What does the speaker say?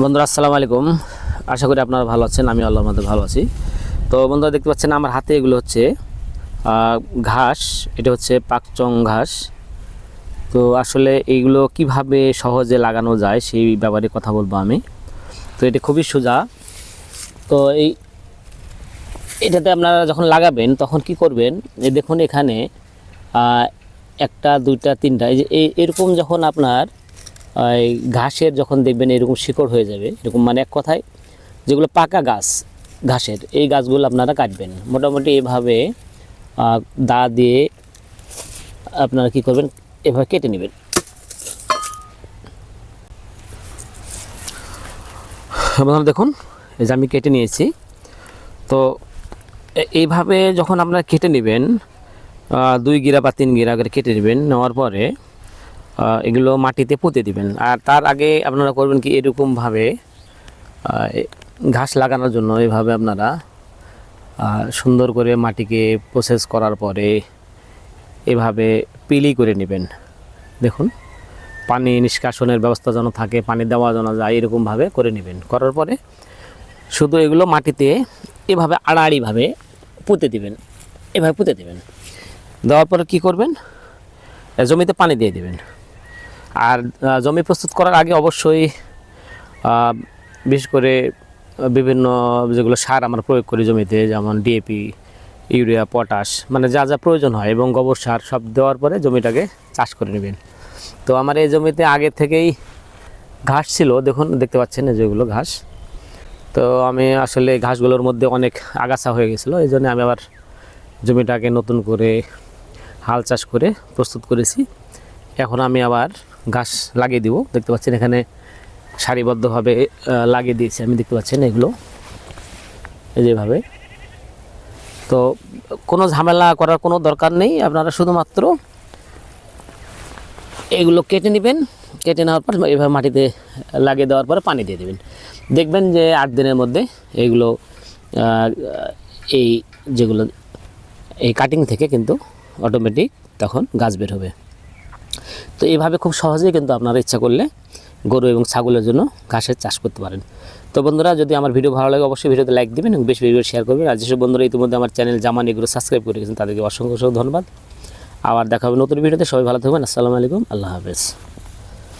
বন্ধুরা, আসসালামু আলাইকুম। আশা করি আপনারা ভালো আছেন আমি আল্লাহর মধ্যে ভালো আছি। তো বন্ধুরা, দেখতে পাচ্ছেন আমার হাতে এগুলো হচ্ছে ঘাস, এটা হচ্ছে পাকচং ঘাস। তো আসলে এইগুলো কীভাবে সহজে লাগানো যায় সেই ব্যাপারে কথা বলব আমি। তো এটা খুবই সোজা। তো এই, এটাতে আপনারা যখন লাগাবেন, তখন কি করবেন এই দেখুন এখানে একটা, দুইটা, তিনটা, এই যে এরকম যখন আপনার ঘাসের যখন দেখবেন এরকম শিকড় হয়ে যাবে, এরকম মানে এক কথায় যেগুলো পাকা গাছ, ঘাসের, এই গাছগুলো আপনারা কাটবেন। মোটামুটি এভাবে দা দিয়ে আপনারা কি করবেন, এভাবে কেটে নেবেন। আপনারা দেখুন, এই যে আমি কেটে নিয়েছি। তো এইভাবে যখন আপনারা কেটে নেবেন দুই গিরা বা তিন গিরা করে কেটে নেবেন, নেওয়ার পরে এগুলো মাটিতে পুঁতে দিবেন। আর তার আগে আপনারা করবেন কি, এরকমভাবে ঘাস লাগানোর জন্য এভাবে আপনারা সুন্দর করে মাটিকে প্রসেস করার পরে এভাবে পিলি করে নেবেন। দেখুন, পানি নিষ্কাশনের ব্যবস্থা যেন থাকে, পানি দেওয়া যেন যায়, এরকমভাবে করে নেবেন। করার পরে শুধু এগুলো মাটিতে এভাবে আড়াআড়িভাবে পুঁতে দিবেন। এভাবে পুঁতে দিবেন। দেওয়ার পরে কি করবেন? জমিতে পানি দিয়ে দিবেন। আর জমি প্রস্তুত করার আগে অবশ্যই বিশেষ করে বিভিন্ন যেগুলো সার আমরা প্রয়োগ করি জমিতে, যেমন ডিএপি ইউরিয়া, পটাশ মানে যা যা প্রয়োজন হয় এবং গোবর সার সব দেওয়ার পরে জমিটাকে চাষ করে নেবেন। তো আমার এই জমিতে আগে থেকেই ঘাস ছিল, দেখুন, দেখতে পাচ্ছেন যেগুলো ঘাস। তো আমি আসলে ঘাসগুলোর মধ্যে অনেক আগাছা হয়ে গেছিল, এই জন্য আমি আবার জমিটাকে নতুন করে হাল চাষ করে প্রস্তুত করেছি। এখন আমি আবার ঘাস লাগিয়ে দিব। দেখতে পাচ্ছেন এখানে সারিবদ্ধভাবে লাগিয়ে দিয়েছি। আমি দেখতে পাচ্ছেন এগুলো যেভাবে তো কোনো ঝামেলা করার কোনো দরকার নেই। আপনারা শুধুমাত্র এগুলো কেটে নেবেন। কেটে নেওয়ার পর এভাবে মাটিতে লাগিয়ে দেওয়ার পরে পানি দিয়ে দেবেন। দেখবেন যে আট দিনের মধ্যে এইগুলো আহ, এই যেগুলো এই কাটিং থেকে কিন্তু অটোমেটিক তখন গাছ বের হবে। তো এইভাবে খুব সহজেই কিন্তু আপনারা ইচ্ছা করলে গরু এবং ছাগলের জন্য ঘাসের চাষ করতে পারেন। তো বন্ধুরা, যদি আমার ভিডিও ভালো লাগে, অবশ্যই ভিডিওতে লাইক দেবেন এবং বেশি ভিডিও শেয়ার করবেন। আর যেসব বন্ধুরা ইতিমধ্যে আমার চ্যানেল জামান এগুলো সাবস্ক্রাইব করে গেছেন, তাদেরকে অসংখ্য অসংখ্য ধন্যবাদ। আবার দেখা হবে নতুন ভিডিওতে। সবাই ভালো থাকবেন। আসসালামু আলাইকুম। আল্লাহ হাফেজ।